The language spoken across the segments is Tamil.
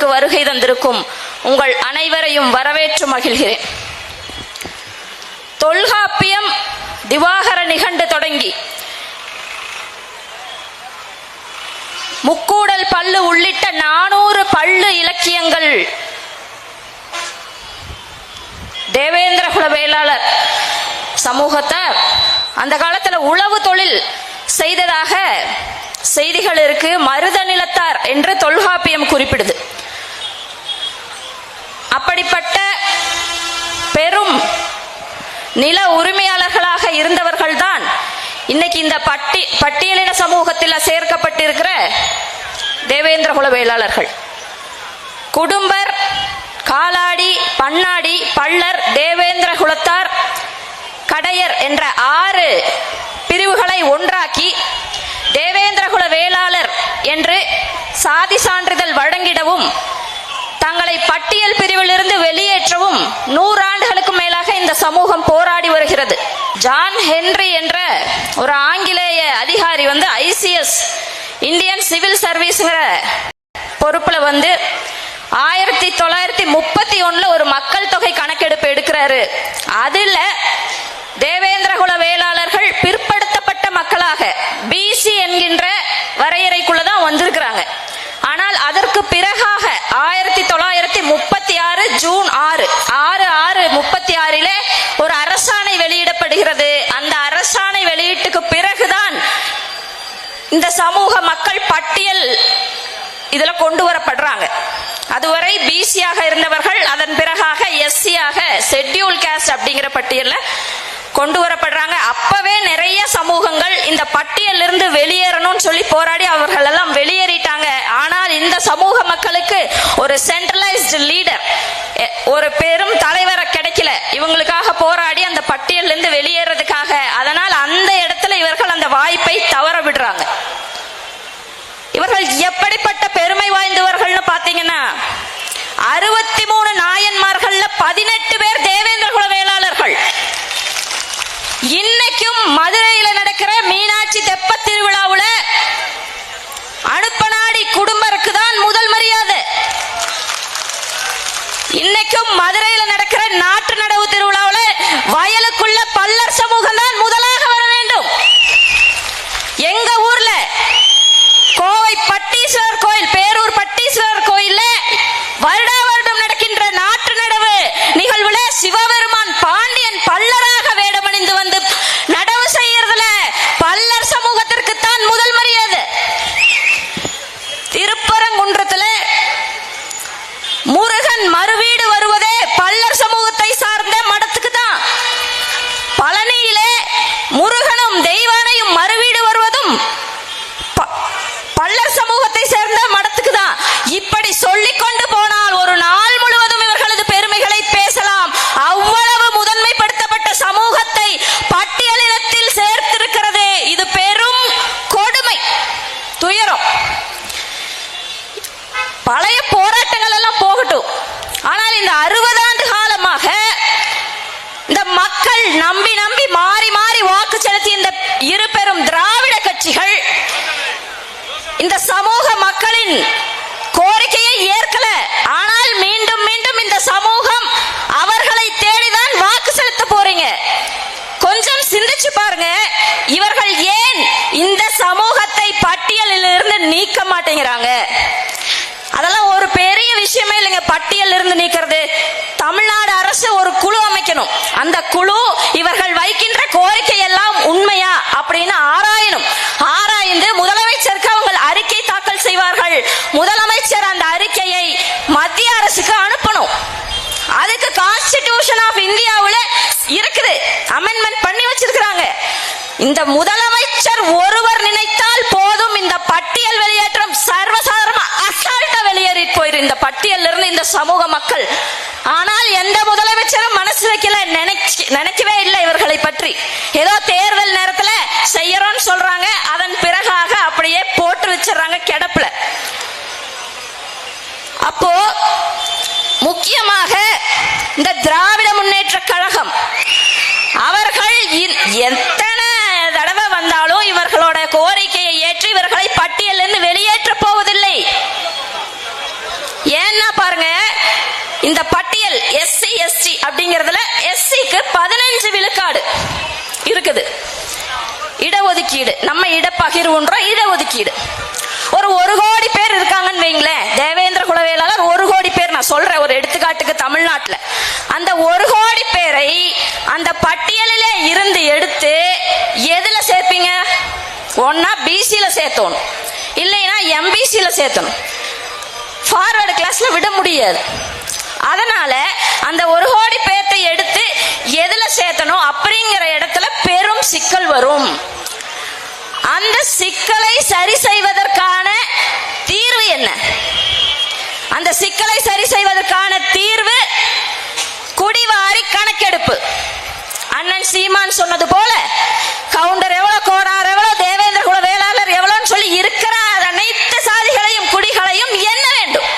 கூட்டத்திற்கு வருகை தந்திருக்கும். உங்கள் அனைவரையும் வரவேற்று மகிழ்கிறேன். தொல்காப்பியம் திவாகர நிகண்டு தொடங்கி. முக்கூடல் பல்லு உள்ளிட்ட நானூறு பல்லு இலக்கியங்கள். தேவேந்திர குல வேளாளர் சமூகத்தை அந்த காலத்தில் உழவு தொழில் செய்ததாக செய்திகள் இருக்கு. மருத நிலத்தார் என்று தொல்காப்பியம் குறிப்பிடுது. அப்படிப்பட்ட பெரும் நில உரிமையாளர்களாக இருந்தவர்கள்தான் இன்னைக்கு இந்த பட்டி பட்டியலின சமூகத்தில் சேர்க்கப்பட்டிருக்கிற தேவேந்திர குல வேளாளர்கள் குடும்பர் காலாடி பன்னாடி பள்ளர் தேவேந்திர குலத்தார் கடையர் என்ற ஆறு பிரிவுகளை ஒன்றாக்கி தேவேந்திர குல வேளாளர் என்று சாதி சான்றிதழ் வழங்கிடவும் அவர்களை பட்டியல் பிரிவிலிருந்து வெளியேற்றவும் நூறாண்டுகளுக்கு மேலாக இந்த சமூகம் போராடி வருகிறது. ஜான் ஹென்றி என்ற ஒரு ஆங்கிலேய அதிகாரி வந்து ஐசிஎஸ் இந்தியன் சிவில் சர்வீஸ்ங்கிற பொறுப்புல வந்து ஆயிரத்தி தொள்ளாயிரத்தி முப்பத்தி ஒண்ணுல ஒரு மக்கள் தொகை கணக்கெடுப்பு எடுக்கிறாரு. அதுல தேவேந்திர குல வேளாளர்கள் பிற்படுத்தப்பட்ட மக்களாக பிசி என்கின்ற வரையறைக்குள்ள தான் வந்திருக்கிறாங்க ஆனால் அதற்கு பிறகாக ஆயிரத்தி தொள்ளாயிரத்தி முப்பத்தி ஆறு ஜூன் ஆறு ஆறு ஆறு முப்பத்தி ஆறிலே ஒரு அரசாணை வெளியிடப்படுகிறது அந்த அரசாணை வெளியீட்டுக்கு பிறகுதான் இந்த சமூக மக்கள் பட்டியல் இதுல கொண்டு வரப்படுறாங்க. அதுவரை பிசியாக இருந்தவர்கள் அதன் பிறகாக எஸ்சியாக ஷெட்யூல் கேஸ்ட் அப்படிங்கிற பட்டியல்ல கொண்டு வரப்படுறாங்க. அப்பவே நிறைய சமூகங்கள் இந்த பட்டியலிருந்து இருந்து வெளியேறணும்னு சொல்லி போராடி அவர்கள் எல்லாம் வெளியேறிட்டாங்க. ஆனால் இந்த சமூக மக்களுக்கு ஒரு சென்ட்ரலைஸ்டு லீடர் ஒரு பெரும் தலைவரை கிடைக்கல. இவங்களுக்காக போராடி அந்த பட்டியலிருந்து இருந்து வெளியேறதுக்காக. அதனால் அந்த இடத்துல இவர்கள் அந்த வாய்ப்பை தவற இவர்கள் எப்படிப்பட்ட பெருமை வாய்ந்தவர்கள்னு பாத்தீங்கன்னா அறுபத்தி மூணு நாயன்மார்கள்ல பதினெட்டு மக்கள் நம்பி நம்பி மாறி மாறி வாக்கு செலுத்தி இந்த இரு பெரும் திராவிட கட்சிகள் இந்த சமூக மக்களின் கோரிக்கையை ஏற்கல. ஆனால் மீண்டும் மீண்டும் இந்த சமூகம் அவர்களை தேடிதான் வாக்கு செலுத்த போறீங்க. கொஞ்சம் சிந்திச்சு பாருங்க. இவர்கள் ஏன் இந்த சமூகத்தை பட்டியலில் இருந்து நீக்க மாட்டேங்கிறாங்க? அதெல்லாம் ஒரு பெரிய விஷயமே இல்லைங்க. பட்டியல் இருந்து நீக்கிறது இந்த முதலமைச்சர் ஒருவர் நினைத்தால் போதும் இந்த பட்டியல் வெளியேற்றம் சர்வசாதாரண அசால்ட்டா வெளியேறி போயிரு இந்த பட்டியல் இருந்து இந்த சமூக மக்கள். ஆனால் எந்த முதலமைச்சரும் மனசு வைக்கல நினைச்சு நினைக்கவே இல்லை இவர்களை பற்றி. ஏதோ தேர்தல் நேரத்துல செய்யறோம்னு சொல்றாங்க அதன் பிறகாக அப்படியே போட்டு வச்சிடறாங்க கிடப்புல. அப்போ முக்கியமாக இந்த திராவிட முன்னேற்ற கழகம். அவர்கள் எத்தனை தடவை வந்தாலும் இவர்களோட கோரிக்கையை ஏற்று இவர்களை பட்டியலிருந்து வெளியேற்ற போவதில்லை ஏன்னா பாருங்க இந்த பட்டியல் எஸ்சி எஸ்டி அப்படிங்கறதுல எஸ்சிக்கு பதினஞ்சு விழுக்காடு இருக்குது. இடஒதுக்கீடு. நம்ம இடப்பகிர்வுன்றோம் இடஒதுக்கீடு. ஒரு ஒரு கோடி பேர் இருக்காங்கன்னு வைங்களேன். தேவேந்திர குலவேலாளர் ஒரு கோடி பேர். நான் சொல்றேன் ஒரு எடுத்துக்காட்டுக்கு தமிழ்நாட்டுல. அந்த ஒரு கோடி பேரை அந்த பட்டியலிலே இருந்து எடுத்து எதுல சேர்ப்பீங்க? ஒன்னா பிசியில சேர்த்தணும். இல்லைன்னா எம்பிசியில சேர்த்தணும். ஃபார்வர்டு கிளாஸ்ல விட முடியாது. அதனால அந்த ஒரு கோடி பேர்த்தை எடுத்து எதுல சேர்த்தணும் அப்படிங்கிற இடத்துல பெரும் சிக்கல் வரும். அந்த சிக்கலை சரி செய்வதற்கான தீர்வு என்ன? அந்த சிக்கலை சரி செய்வதற்கான தீர்வு குடிவாரி கணக்கெடுப்பு. அண்ணன் சீமான் சொன்னது போல கவுண்டர் எவ்வளவு கோரார் எவ்வளவு தேவேந்திர குல வேளாளர் எவ்வளவுன்னு சொல்லி இருக்கிற அனைத்து சாதிகளையும் குடிகளையும் என்ன வேண்டும்.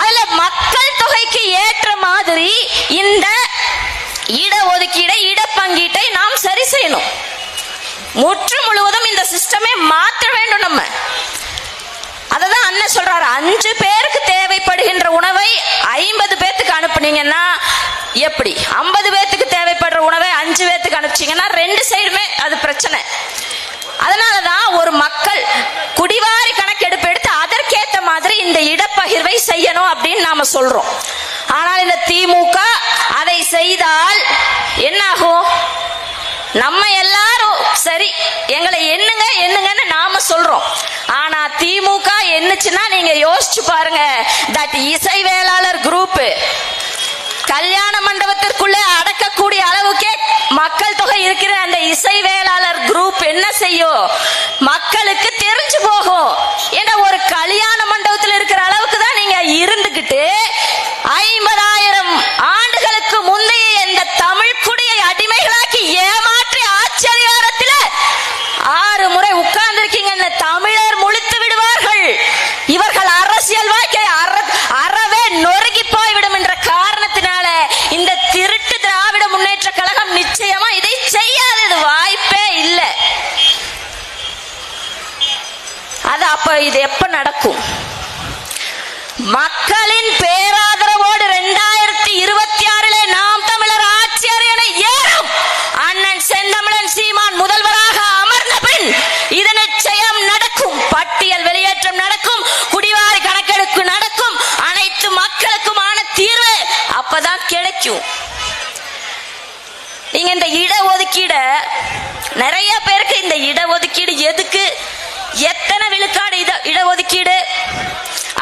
அதுல மக்கள் தொகைக்கு ஏற்ற மாதிரி இந்த இடஒதுக்கீடை இடப்பங்கீட்டை நாம் சரி செய்யணும். முற்று முழுவதும் இந்த சிஸ்டமே மாற்ற வேண்டும் நம்ம. அததான் அண்ணன் சொல்றாரு அஞ்சு பேருக்கு தேவைப்படுகின்ற உணவை ஐம்பது பேர்த்துக்கு அனுப்புனீங்கன்னா எப்படி? ஐம்பது பேர்த்துக்கு தேவைப்படுற உணவை அஞ்சு பேர்த்துக்கு அனுப்பிச்சீங்கன்னா ரெண்டு சைடுமே அது பிரச்சனை. அதனாலதான் ஒரு மக்கள் குடிவாரி கணக்கெடுப்பு எடுத்து அதற்கேற்ற மாதிரி இந்த இடப்பகிர்வை செய்யணும் அப்படின்னு நாம சொல்றோம். ஆனால் இந்த திமுக அதை செய்தால் என்னாகும்? நம்ம எல்லாரும் சரி எங்களை எண்ணுங்க எண்ணுங்கன்னு நாம சொல்றோம். ஆனா திமுக என்னச்சுன்னா நீங்க யோசிச்சு பாருங்க. தட் இசை வேளாளர் குரூப் கல்யாண மண்டபத்திற்குள்ளே அடக்கக்கூடிய அளவுக்கே மக்கள் தொகை இருக்கிற அந்த இசை வேளாளர் குரூப் என்ன செய்யும்? மக்களுக்கு தெரிஞ்சு போகும். ஏன்னா ஒரு கல்யாண மண்டபத்தில் இருக்கிற அளவுக்கு தான் நீங்க இருந்துகிட்டு ஐம்பதாயிரம் ஆண்டுகளுக்கு முந்தைய இந்த தமிழ் குடியை அடிமைகளாக்கி ஏமாற்றி ஆச்சரியாரத்தில் ஆறு முறை உட்கார்ந்திருக்கீங்க தமிழர் முழித்து விடுவார்கள். இவர்கள் அரசியல் வாழ்க்கை அற- அறவே நொறுங்கி போய்விடும் என்ற காரணத்தினால இந்த திருட்டு திராவிட முன்னேற்ற கழகம் நிச்சயமா இதை செய்யாதது வாய்ப்பே இல்லை. அது அப்ப இது எப்ப நடக்கும்?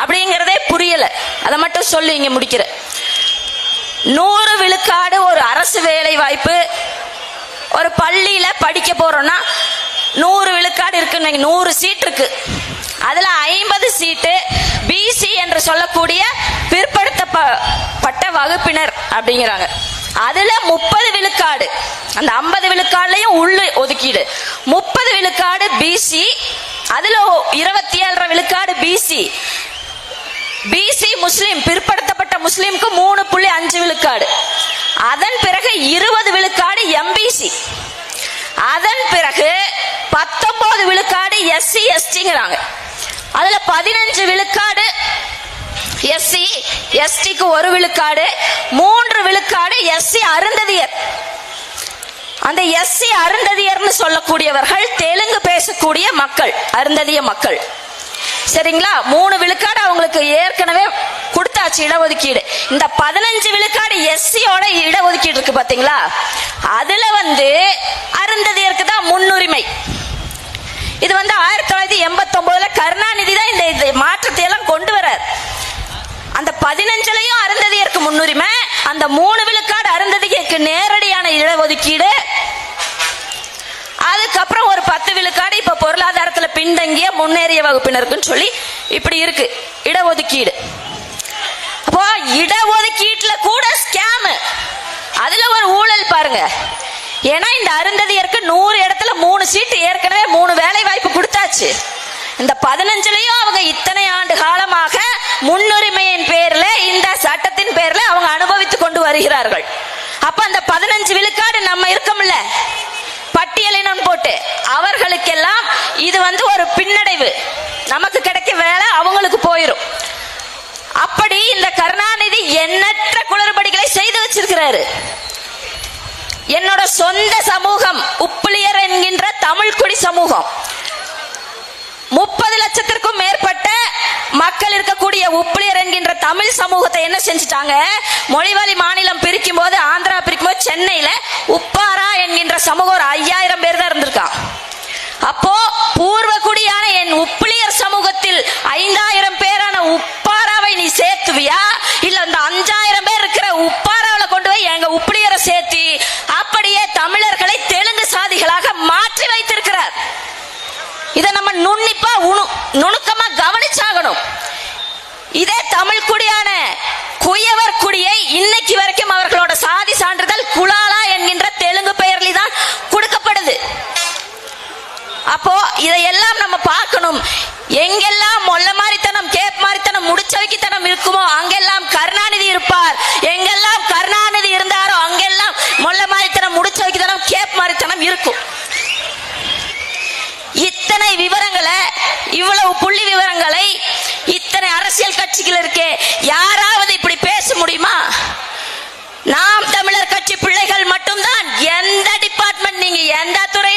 அப்படிங்கிறதே புரியல. அதை மட்டும் சொல்லி இங்க முடிக்கிற. நூறு விழுக்காடு ஒரு அரசு வேலை வாய்ப்பு ஒரு பள்ளியில படிக்க போறோம்னா நூறு விழுக்காடு இருக்கு நூறு சீட் இருக்கு. அதுல ஐம்பது சீட்டு பிசி என்று சொல்லக்கூடிய பிற்படுத்தப்பட்ட வகுப்பினர் அப்படிங்கிறாங்க. அதுல முப்பது விழுக்காடு அந்த ஐம்பது விழுக்காடுலயும் உள்ள ஒதுக்கீடு. முப்பது விழுக்காடு பிசி அதுல இருபத்தி ஏழரை விழுக்காடு பிசி பிசி முஸ்லிம் பிற்படுத்தப்பட்ட முஸ்லிம்க்கு மூணு புள்ளி அஞ்சு விழுக்காடு. அதன் பிறகு இருபது விழுக்காடு எம்பிசி அதன் பிறகு பத்தொன்பது விழுக்காடு எஸ்சி எஸ்டிங்கிறாங்க அதுல பதினஞ்சு விழுக்காடு எஸ்சி எஸ்டிக்கு ஒரு விழுக்காடு மூன்று விழுக்காடு எஸ்சி அருந்ததியர். அந்த எஸ்சி அருந்ததியர்னு சொல்லக்கூடியவர்கள் தெலுங்கு பேசக்கூடிய மக்கள் அருந்ததிய மக்கள். சரிங்களா? மூணு விழுக்காடு அவங்களுக்கு ஏற்கனவே கொடுத்தாச்சு இடஒதுக்கீடு. இந்த பதினஞ்சு விழுக்காடு எஸ்சியோட இடஒதுக்கீடு இருக்கு பாத்தீங்களா? அதுல வந்து அருந்ததியருக்கு தான் முன்னுரிமை. இது வந்து ஆயிரத்தி தொள்ளாயிரத்தி எண்பத்தி ஒன்பதுல கருணாநிதி தான் இந்த மாற்றத்தை எல்லாம் கொண்டு வர்றார். அந்த பதினஞ்சுலயும் அருந்ததியருக்கு முன்னுரிமை அந்த மூணு விழுக்காடு அருந்ததியருக்கு நேரடியான இடஒதுக்கீடு. அதுக்கப்புறம் ஒரு பத்து விழுக்காடு இப்ப பொருள் பின்தங்கிய முன்னேறிய வகுப்பினருக்குன்னு சொல்லி இப்படி இருக்கு. இடஒதுக்கீடு. அப்போ இடஒதுக்கீட்டுல கூட ஸ்கேம் அதுல ஒரு ஊழல் பாருங்க. ஏன்னா இந்த அருந்ததியருக்கு நூறு இடத்துல மூணு சீட்டு ஏற்கனவே மூணு வேலை வாய்ப்பு கொடுத்தாச்சு. இந்த பதினஞ்சுலயும் அவங்க இத்தனை ஆண்டு காலமாக முன்னுரிமையின் பேர்ல இந்த சட்டத்தின் பேர்ல அவங்க அனுபவித்து கொண்டு வருகிறார்கள். அப்ப அந்த பதினஞ்சு விழுக்காடு நம்ம இருக்கோம்ல. பட்டியலினம் போட்டு அவர்களுக்கெல்லாம் இது வந்து ஒரு பின்னடைவு. நமக்கு கிடைக்க வேலை அவங்களுக்கு போயிடும் அப்படி இந்த கருணாநிதி எண்ணற்ற குளறுபடிகளை செய்து வச்சிருக்கிறாரு. என்னோட சொந்த சமூகம் உப்புளியர் என்கின்ற தமிழ்குடி சமூகம். முப்பது லட்சத்திற்கும் மேற்பட்ட மக்கள் இருக்கக்கூடிய உப்புளியர் என்கின்ற தமிழ் சமூகத்தை என்ன செஞ்சுட்டாங்க? மொழிவழி மாநிலம் பிரிக்கும் போது ஆந்திரா பிரிக்கும் போது சென்னையில உப்பாரா என்கின்ற சமூகம் ஒரு ஐயாயிரம் பேர் தான் இருந்திருக்கான். அப்போ பூர்வகுடியான என் உப்பிலியர் சமூகத்தில் ஐந்தாயிரம் பேரான உப்பாராவை நீ சேர்த்துவியா? இல்ல அந்த அஞ்சாயிரம் பேர் இருக்கிற உப்பாராவில கொண்டு போய் எங்க உப்பிலியரை சேர்த்தி அப்படியே தமிழர்களை தெலுங்கு சாதிகளாக மாற்றி வைத்திருக்கிறார். இதை நம்ம நுண்ணிப்பா உணு- நுணுக்கமா கவனிச்சாகணும். இதே தமிழ் குடியான குயவர் குடியை இன்னைக்கு வரைக்கும் அவர்களோட சாதி சான்றிதழ் குலாலா என்கின்ற தெலுங்கு பெயரில் தான் கொடுக்கப்படுது அப்போ இதையெல்லாம் நம்ம பார்க்கணும். எங்கெல்லாம் மொல்ல மாதிரித்தனம் கேப் மாதிரித்தனம் முடிச்சவைக்குத்தனம் இருக்குமோ அங்கெல்லாம் கருணாநிதி இருப்பார். எங்கெல்லாம் கருணாநிதி இருந்தாரோ அங்கெல்லாம் மொல்ல மாதிரித்தனம் முடிச்சவைக்குத்தனம் கேப் மாதிரித்தனம் இருக்கும். இத்தனை விவரங்களை இவ்வளவு புள்ளி விவரங்களை இத்தனை அரசியல் கட்சிகள் இருக்கே யாராவது இப்படி பேச முடியுமா? நாம் தமிழர் கட்சி பிள்ளைகள் மட்டும்தான். எந்த டிபார்ட்மெண்ட் நீங்க எந்த துறை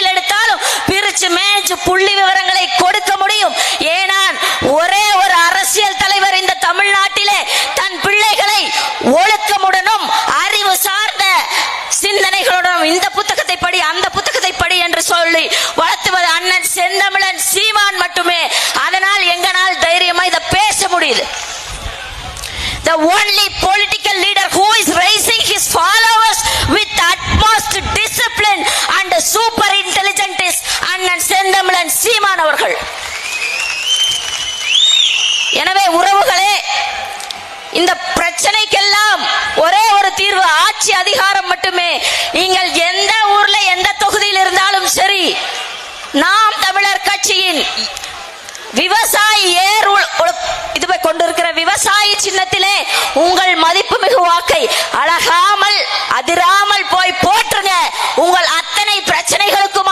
எடுத்தாலும் மேய்ச்சு புள்ளி விவரங்களை கொடுக்க முடியும். ஏனால் ஒரே ஒரு அரசியல் தலைவர் இந்த தமிழ்நாட்டிலே தன் பிள்ளைகளை ஒழுக்கமுடனும் அறிவு சார்ந்த சிந்தனைகளுடனும் இந்த புத்தகத்தை படி அந்த புத்தகத்தை படி என்று சொல்லி வளர்த்துவது அண்ணன் செந்தமிழன் சீமான் மட்டுமே. அதனால் எங்கனால் தைரியமா இதை பேச முடியுது. The only political leader who is raising his followers Senthamizhan எனவே உறவுகளே இந்த பிரச்சனைக்கெல்லாம் ஒரே ஒரு தீர்வு ஆட்சி அதிகாரம் மட்டுமே. நீங்கள் எந்த ஊர்ல எந்த தொகுதியில் இருந்தாலும் சரி நாம் தமிழர் கட்சியின் விவசாயி ஏர் கொண்டிருக்கிற விவசாயி சின்னத்திலே உங்கள் மதிப்புமிகு வாக்கை அழகாமல் அதிராமல் போய் போற்றுங்க. உங்கள் அத்தனை பிரச்சனைகளுக்கும்